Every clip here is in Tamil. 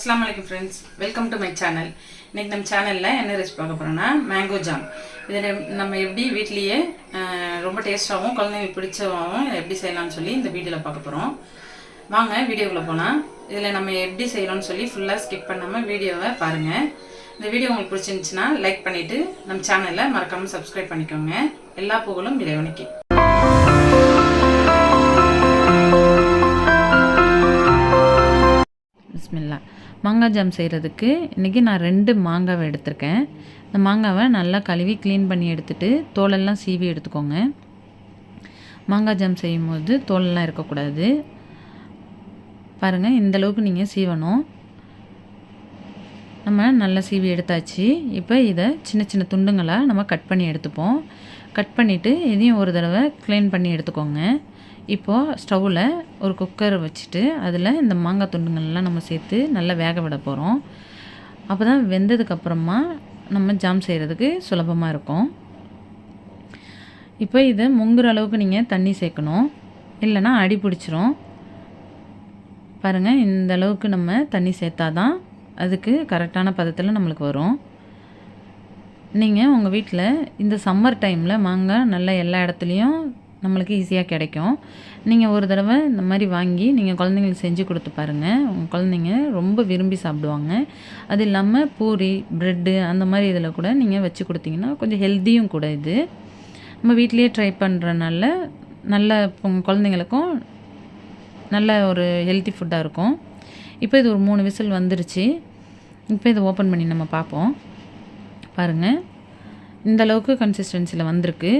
வணக்கம் friends welcome to my channel இன்னைக்கு நம்ம சேனலில் என்ன ரெசிபி பார்க்க போகிறோன்னா மேங்கோ ஜாம் இதை நம்ம எப்படி வீட்லேயே ரொம்ப டேஸ்ட்டாகவும் குழந்தைங்களுக்கு பிடிச்சவாகவும் எப்படி செய்யலாம்னு சொல்லி இந்த வீடியோவில் பார்க்க போகிறோம் வாங்க வீடியோக்குள்ளே போகலாம் இதில் நம்ம எப்படி செய்யலாம்னு சொல்லி ஃபுல்லாக ஸ்கிப் பண்ணாமல் வீடியோவை பாருங்கள் இந்த வீடியோ உங்களுக்கு பிடிச்சிருந்துச்சுன்னா லைக் பண்ணிவிட்டு நம்ம சேனலை மறக்காமல் சப்ஸ்கிரைப் பண்ணிக்கோங்க. எல்லா புகழும் இறைவனுக்கு. பிஸ்மில்லா. மாங்காய் ஜாம் செய்கிறதுக்கு இன்றைக்கி நான் ரெண்டு மாங்காவை எடுத்திருக்கேன். இந்த மாங்காவை நல்லா கழுவி க்ளீன் பண்ணி எடுத்துகிட்டு தோலெல்லாம் சீவி எடுத்துக்கோங்க. மாங்காய் ஜாம் செய்யும்போது தோலெல்லாம் இருக்கக்கூடாது. பாருங்கள் இந்த அளவுக்கு நீங்கள் சீவணும். நம்ம நல்லா சீவி எடுத்தாச்சு. இப்போ இதை சின்ன சின்ன துண்டுங்களாக நம்ம கட் பண்ணி எடுத்துப்போம். கட் பண்ணிவிட்டு இதையும் ஒரு தடவை க்ளீன் பண்ணி எடுத்துக்கோங்க. இப்போது ஸ்டவ்வில் ஒரு குக்கர் வச்சுட்டு அதில் இந்த மாங்காய் துண்டுங்கள்லாம் நம்ம சேர்த்து நல்லா வேக விட போகிறோம் அப்போ தான் வெந்ததுக்கப்புறமா நம்ம ஜாம் செய்கிறதுக்கு சுலபமாக இருக்கும். இப்போ இதை முங்குற அளவுக்கு நீங்கள் தண்ணி சேர்க்கணும். இல்லைன்னா அடி பிடிச்சிரும். பாருங்கள் இந்த அளவுக்கு நம்ம தண்ணி சேர்த்தா தான் அதுக்கு கரெக்டான பதத்தில் நம்மளுக்கு வரும். நீங்கள் உங்கள் வீட்டில் இந்த சம்மர் டைமில் மாங்காய் நல்லா எல்லா இடத்துலையும் நம்மளுக்கு ஈஸியாக கிடைக்கும். நீங்கள் ஒரு தடவை இந்த மாதிரி வாங்கி நீங்கள் குழந்தைங்களுக்கு செஞ்சு கொடுத்து பாருங்கள் உங்கள் குழந்தைங்க ரொம்ப விரும்பி சாப்பிடுவாங்க. அது இல்லாமல் பூரி ப்ரெட்டு அந்த மாதிரி இதில் கூட நீங்கள் வச்சு கொடுத்தீங்கன்னா கொஞ்சம் ஹெல்த்தியும் கூட இது. நம்ம வீட்லேயே ட்ரை பண்ணுறனால நல்ல உங்கள் குழந்தைங்களுக்கும் நல்ல ஒரு ஹெல்த்தி ஃபுட்டாக இருக்கும். இப்போ இது ஒரு மூணு விசில் வந்துருச்சு. இப்போ இதை ஓப்பன் பண்ணி நம்ம பார்ப்போம். பாருங்கள் இந்த அளவுக்கு கன்சிஸ்டன்சியில் வந்திருக்கு.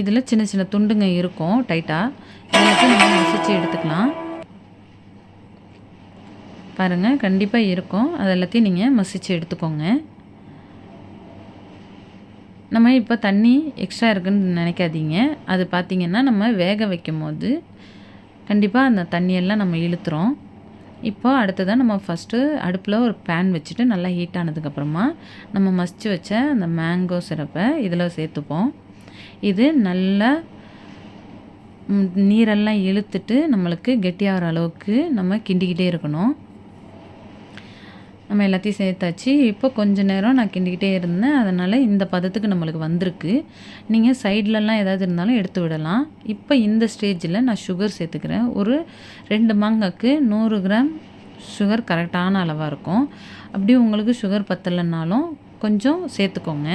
இதில் சின்ன சின்ன துண்டுங்க இருக்கும் டைட்டாக எல்லாத்தையும் நம்ம மசிச்சு எடுத்துக்கலாம். பாருங்கள் கண்டிப்பாக இருக்கும். அது எல்லாத்தையும் நீங்கள் மசிச்சு எடுத்துக்கோங்க. நம்ம இப்போ தண்ணி எக்ஸ்ட்ரா இருக்குன்னு நினைக்காதீங்க. அது பார்த்திங்கன்னா நம்ம வேக வைக்கும் போது கண்டிப்பாக அந்த தண்ணியெல்லாம் நம்ம இழுத்துறோம். இப்போ அடுத்ததாக நம்ம ஃபஸ்ட்டு அடுப்பில் ஒரு பேன் வச்சுட்டு நல்லா ஹீட் ஆனதுக்கப்புறமா நம்ம மசிச்சு வச்ச அந்த மேங்கோ சிரப்பை இதில் சேர்த்துப்போம். இது நல்லா நீரெல்லாம் இழுத்துட்டு நம்மளுக்கு கெட்டியாகிற அளவுக்கு நம்ம கிண்டிக்கிட்டே இருக்கணும். நம்ம எல்லாத்தையும் சேர்த்தாச்சு. இப்போ கொஞ்ச நேரம் நான் கிண்டிக்கிட்டே இருந்தேன். அதனால் இந்த பதத்துக்கு நம்மளுக்கு வந்திருக்கு. நீங்கள் சைட்லலாம் ஏதாவது இருந்தாலும் எடுத்து விடலாம். இப்போ இந்த ஸ்டேஜில் நான் சுகர் சேர்த்துக்கிறேன். ஒரு ரெண்டு மாங்காய்க்கு நூறு கிராம் சுகர் கரெக்டான அளவாக இருக்கும். அப்படி உங்களுக்கு சுகர் பத்தலைன்னாலும் கொஞ்சம் சேர்த்துக்கோங்க.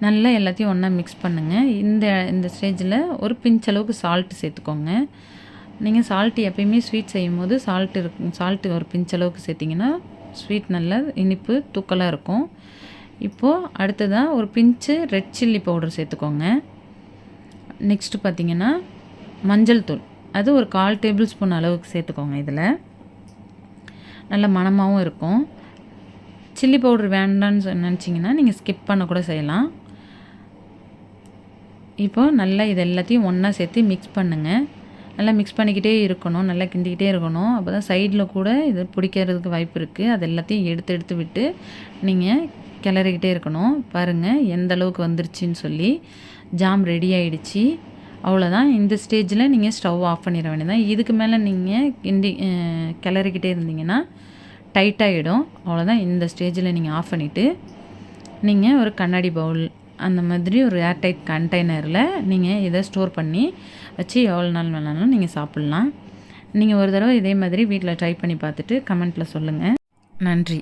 நல்லா எல்லாத்தையும் ஒன்றா மிக்ஸ் பண்ணுங்கள் இந்த இந்த ஸ்டேஜில் ஒரு பிஞ்ச் அளவுக்கு சால்ட்டு சேர்த்துக்கோங்க. நீங்கள் சால்ட்டு எப்பயுமே ஸ்வீட் செய்யும் போது சால்ட்டு இருக்கும் சால்ட்டு ஒரு பிஞ்ச் அளவுக்கு சேர்த்திங்கன்னா ஸ்வீட் நல்லா இனிப்பு தூக்கலாக இருக்கும். இப்போது அடுத்ததாக ஒரு பிஞ்சு ரெட் சில்லி பவுடர் சேர்த்துக்கோங்க. நெக்ஸ்ட்டு பார்த்தீங்கன்னா மஞ்சள் தூள். அது ஒரு கால் டேபிள் ஸ்பூன் அளவுக்கு சேர்த்துக்கோங்க இதில். நல்ல மணமாகவும் இருக்கும். சில்லி பவுடர் வேண்டான்னு சொ- நினச்சிங்கன்னா நீங்கள் ஸ்கிப் பண்ண கூட செய்யலாம். இப்போது நல்லா இது எல்லாத்தையும் ஒன்றா சேர்த்து மிக்ஸ் பண்ணுங்கள் நல்லா மிக்ஸ் பண்ணிக்கிட்டே இருக்கணும் நல்லா கிண்டிக்கிட்டே இருக்கணும். அப்போ தான் சைடில் கூட இது பிடிக்கிறதுக்கு வாய்ப்பு இருக்குது அது எல்லாத்தையும் எடுத்து எடுத்து விட்டு நீங்கள் கிளறிக்கிட்டே இருக்கணும். பாருங்கள் எந்த அளவுக்கு வந்துருச்சுன்னு சொல்லி. ஜாம் ரெடி ஆகிடுச்சி அவ்வளோதான் இந்த ஸ்டேஜில் நீங்கள் ஸ்டவ் ஆஃப் பண்ணிட வேண்டியதான் இதுக்கு மேலே நீங்கள் கிண்டி கிளறிக்கிட்டே இருந்தீங்கன்னா டைட்டாகிடும் அவ்வளோதான் இந்த ஸ்டேஜில் நீங்கள் ஆஃப் பண்ணிவிட்டு நீங்கள் ஒரு கண்ணாடி பவுல் அந்த மாதிரி ஒரு ஏர்டைட் கண்டெய்னரில் நீங்கள் இதை ஸ்டோர் பண்ணி வச்சு எவ்வளோ நாள் வேணாலும் நீங்கள் சாப்பிட்லாம். நீங்கள் ஒரு தடவை இதே மாதிரி வீட்டில் ட்ரை பண்ணி பார்த்துட்டு கமெண்ட்டில் சொல்லுங்கள் நன்றி.